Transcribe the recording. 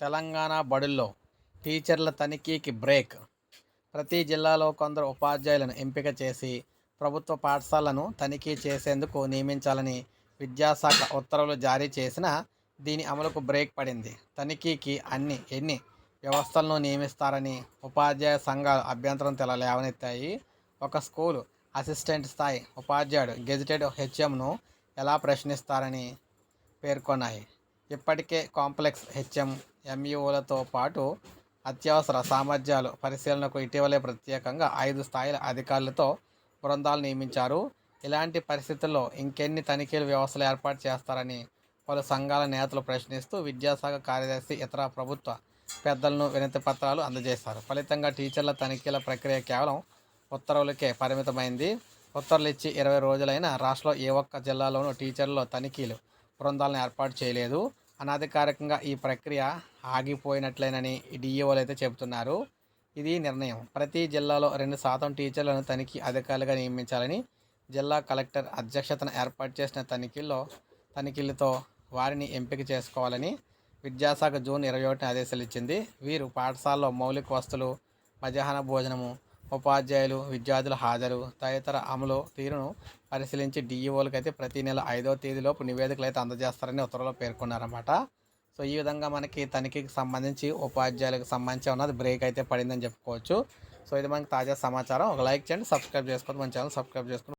తెలంగాణ బడుల్లో టీచర్ల తనిఖీకి బ్రేక్. ప్రతి జిల్లాలో కొందరు ఉపాధ్యాయులను ఎంపిక చేసి ప్రభుత్వ పాఠశాలను తనిఖీ చేసేందుకు నియమించాలని విద్యాశాఖ ఉత్తర్వులు జారీ చేసినా దీని అమలుకు బ్రేక్ పడింది. తనిఖీకి అన్ని ఎన్ని వ్యవస్థలను నియమిస్తారని ఉపాధ్యాయ సంఘాలు అభ్యంతరం తెల లేవనెత్తాయి ఒక స్కూలు అసిస్టెంట్ స్థాయి ఉపాధ్యాయుడు గెజిటెడ్ హెచ్ఎంను ఎలా ప్రశ్నిస్తారని పేర్కొన్నాయి. ఇప్పటికే కాంప్లెక్స్ హెచ్ఎం ఎంఈఓలతో పాటు అత్యవసర సామర్థ్యాలు పరిశీలనకు ఇటీవలే ప్రత్యేకంగా ఐదు స్థాయిల అధికారులతో బృందాలు నియమించారు. ఇలాంటి పరిస్థితుల్లో ఇంకెన్ని తనిఖీలు వ్యవస్థలు ఏర్పాటు చేస్తారని పలు సంఘాల నేతలు ప్రశ్నిస్తూ విద్యాశాఖ కార్యదర్శి ఇతర ప్రభుత్వ పెద్దలను వినతి పత్రాలు అందజేశారు. ఫలితంగా టీచర్ల తనిఖీల ప్రక్రియ కేవలం ఉత్తర్వులకే పరిమితమైంది. ఉత్తర్వులు ఇచ్చి ఇరవై రోజులైన రాష్ట్రంలో ఏ ఒక్క జిల్లాలోనూ టీచర్ల తనిఖీలు బృందాలను ఏర్పాటు చేయలేదు. అనధికారికంగా ఈ ప్రక్రియ ఆగిపోయినట్లేనని డిఈఓలు అయితే చెబుతున్నారు. ఇది నిర్ణయం. ప్రతి జిల్లాలో రెండు శాతం టీచర్లను తనిఖీ అధికారులుగా నియమించాలని జిల్లా కలెక్టర్ అధ్యక్షతన ఏర్పాటు చేసిన తనిఖీల్లో తనిఖీలతో వారిని ఎంపిక చేసుకోవాలని విద్యాశాఖ జూన్ ఇరవై ఒకటిన ఆదేశాలు ఇచ్చింది. వీరు పాఠశాలలో మౌలిక వస్తువులు మధ్యాహ్న భోజనము ఉపాధ్యాయులు విద్యార్థుల హాజరు. తదితర అమలు తీరును పరిశీలించి డిఈఓలకు అయితే ప్రతి నెల ఐదవ తేదీలోపు నివేదికలు అయితే అందజేస్తారని ఉత్తర్వులో పేర్కొన్నారన్నమాట. సో ఈ విధంగా మనకి తనిఖీకి సంబంధించి ఉపాధ్యాయులకు సంబంధించి ఉన్నది బ్రేక్ అయితే పడిందని చెప్పుకోవచ్చు. సో ఇది మనకి తాజా సమాచారం. ఒక లైక్ చేయండి సబ్స్క్రైబ్ చేసుకోండి. మన ఛానల్ సబ్స్క్రైబ్ చేసుకోండి.